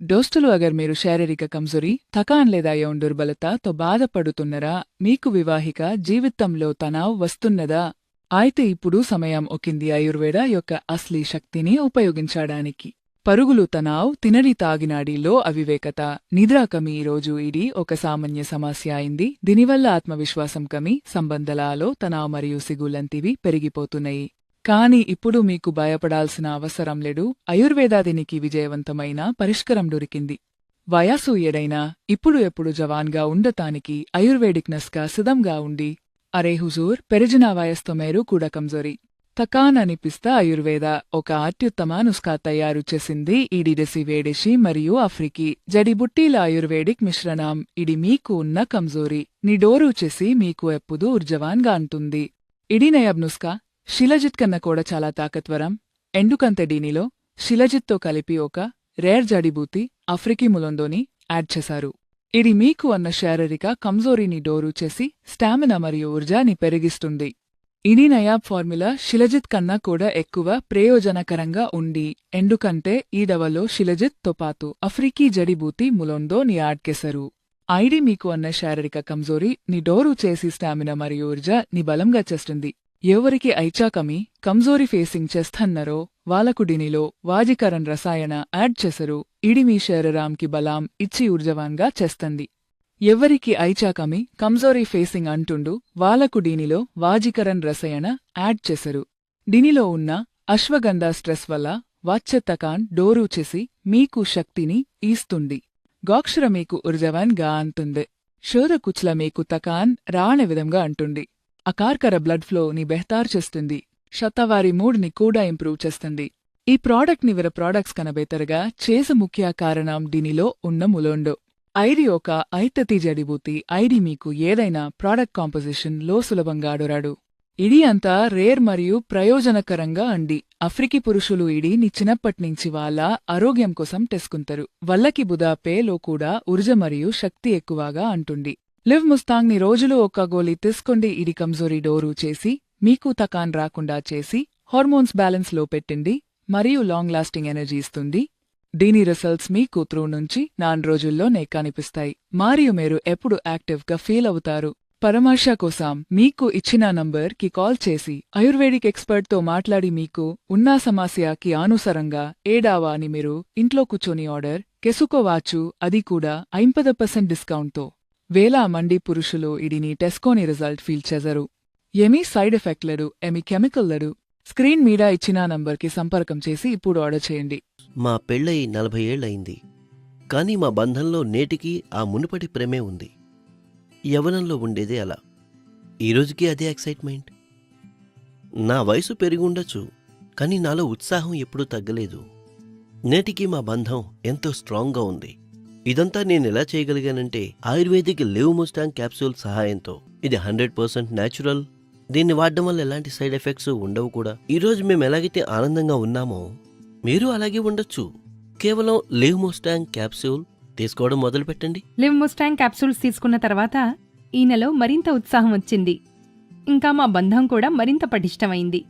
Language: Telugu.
దోస్తులు అగర్ మీరు శారీరక కంజురీ థకాన్ లేదా యౌన్ దుర్బలతతో బాధపడుతున్నరా మీకు వివాహిక జీవితంలో తనావ్ వస్తున్నదా? అయితే ఇప్పుడు సమయం ఒకింది ఆయుర్వేద యొక్క అస్లీ శక్తిని ఉపయోగించడానికి. పరుగులు తనావ్ తినడి తాగినాడిలో అవివేకత. నిద్ర కమి ఈరోజు ఇది ఒక సామాన్య సమస్య అయింది. దీనివల్ల ఆత్మవిశ్వాసం కమి సంబంధాలలో తనావ్ మరియు సిగులంతివి పెరిగిపోతున్నాయి. కాని ఇప్పుడు మీకు భయపడాల్సిన అవసరం లేడు ఆయుర్వేదాదినికి విజయవంతమైన పరిష్కారం దొరికింది. వయసు ఏడైనా ఇప్పుడు ఎప్పుడు జవాన్గా ఉండటానికి ఆయుర్వేదిక్ నస్కా సిద్ధంగా ఉండి అరే హుజూర్ పెరిజిన వయస్తో మేరు కూడా కంజోరి. తకాన్ అనిపిస్తా ఆయుర్వేద ఒక అత్యుత్తమ నుస్కా తయారు చేసింది ఇడిడెసి వేడిషి మరియు అఫ్రికి జడిబుట్టీల ఆయుర్వేదిక్ మిశ్రణం. ఇది మీకు ఉన్న కంజోరి. నిడోరు చేసి మీకు ఎప్పుడూ ఉర్జవాన్గా అంటుంది. ఇడి నయబ్ నుస్కా శిలజిత్ కన్నా కూడా చాలా తాకత్వరం. ఎండుకంత డీనిలో శిలజిత్తో కలిపి ఒక రేర్ జడిబూతి అఫ్రికీ ములొందోని యాడ్ చేశారు. ఇది మీకు అన్న శారీరక కంజోరీని డోరు చేసి స్టామినా మరియు ఊర్జాని పెరిగిస్తుంది. ఇది నయాబ్ ఫార్ములా శిలజిత్ కన్నా కూడా ఎక్కువ ప్రయోజనకరంగా ఉండి ఎందుకంటే ఈ దవలో శిలజిత్తో పాటు అఫ్రికీ జడిబూతి ములొందోని ని ఆడ్కేశారు ఐడి మీకు అన్న శారీరక కంజోరీ ని డోరు చేసి స్టామినా మరియు ఊర్జా ని బలంగా చేస్తుంది. ఎవరికి ఐచాకమి కంజోరి ఫేసింగ్ చేస్తన్నరో వాలకుడినిలో దీనిలో వాజికరన్ రసాయన యాడ్ చేసరు ఇడిమీ శరీరాంకి బలాం ఇచ్చి ఊర్జవాన్గా చేస్తంది. ఎవరికి ఐచాకమి కంజోరీ కంజోరి ఫేసింగ్ అంటుండు వాళ్ళకు దీనిలో వాజికరన్ రసాయన యాడ్ చేసరు. దీనిలో ఉన్న అశ్వగంధ స్ట్రెస్ వల్ల వాచ్యతకాన్ డోరు చేసి మీకు శక్తిని ఈస్తుంది. గోక్షర మీకు ఉర్జవాన్గా అంతుంది. శోధకుచ్ల మీకు తకాన్ రాణ విధంగా అంటుంది. అకార్కర బ్లడ్ ఫ్లో ని బెహతార్ చేస్తుంది. శతవారి మూడ్ని కూడా ఇంప్రూవ్ చేస్తుంది. ఈ ప్రాడక్ట్ని వేరే ప్రోడక్ట్స్ కన చేస ముఖ్య కారణం దీనిలో ఉన్న ములోండో. ఐడి ఒక ఐతతి జడిబూతి ఐడి మీకు ఏదైనా ప్రాడక్ట్ కాంపోజిషన్లో సులభంగా అడురాడు. ఇడి అంతా రేర్ మరియు ప్రయోజనకరంగా అండి. అఫ్రికి పురుషులు ఇడి ని వాళ్ళ ఆరోగ్యం కోసం తెసుకుంటారు వల్లకి బుదాపేలో కూడా ఉర్జ మరియు శక్తి ఎక్కువగా అంటుంది. లివ్ ముస్తాంగ్ని రోజులు ఒక్క గోలి తీసుకోండి ఇది కంజోరీ డోరు చేసి మీకు తకాన్ రాకుండా చేసి హార్మోన్స్ బ్యాలెన్స్లో పెట్టింది మరియు లాంగ్ లాస్టింగ్ ఎనర్జీ ఇస్తుంది. దీని రిజల్ట్స్ మీ కూతురు నుంచి నాన్ రోజుల్లోనే కనిపిస్తాయి. మరియు మీరు ఎప్పుడు యాక్టివ్గా ఫీల్ అవుతారు? పరామర్శ కోసం మీకు ఇచ్చిన నంబర్కి కాల్ చేసి ఆయుర్వేదిక్ ఎక్స్పర్ట్తో మాట్లాడి మీకు ఉన్న సమస్యకి అనుసరంగా ఏడావా అని మీరు ఇంట్లో కూర్చొని ఆర్డర్ కెసుకోవాచు అది కూడా ఐంపద పర్సెంట్ డిస్కౌంట్తో. వేల మంది పురుషులు ఇడిని టెస్కోని రిజల్ట్ ఫీల్ చేశారు ఏమీ సైడ్ ఎఫెక్ట్ లేడు ఏమీ కెమికల్ లేడు. స్క్రీన్ మీద ఇచ్చిన నంబర్కి సంపర్కం చేసి ఇప్పుడు ఆర్డర్ చేయండి. మా పెళ్ళై నలభై ఏళ్ళయింది. కానీ మా బంధంలో నేటికి ఆ మునుపటి ప్రేమే ఉంది. యవనంలో ఉండేదే అలా. ఈరోజుకి అదే ఎక్సైట్మెంట్. నా వయసు పెరిగి ఉండొచ్చు కానీ నాలో ఉత్సాహం ఎప్పుడూ తగ్గలేదు. నేటికి మా బంధం ఎంతో స్ట్రాంగ్గా ఉంది. ఇదంతా నేను ఎలా చేయగలిగానంటే ఆయుర్వేదిక్ లివ్ ముస్టాంగ్ క్యాప్సూల్ సహాయంతో. ఇది హండ్రెడ్ పర్సెంట్ న్యాచురల్. దీన్ని వాడడం వల్ల ఎలాంటి సైడ్ ఎఫెక్ట్స్ ఉండవు కూడా. ఈరోజు మేము ఎలాగైతే ఆనందంగా ఉన్నామో మీరు అలాగే ఉండొచ్చు. కేవలం లివ్ ముస్టాంగ్ క్యాప్సూల్ తీసుకోవడం మొదలు పెట్టండి లివ్ ముస్టాంగ్ క్యాప్సూల్స్ తీసుకున్న తర్వాత ఈ నెల మరింత ఉత్సాహం వచ్చింది. ఇంకా మా బంధం కూడా మరింత పటిష్టమైంది.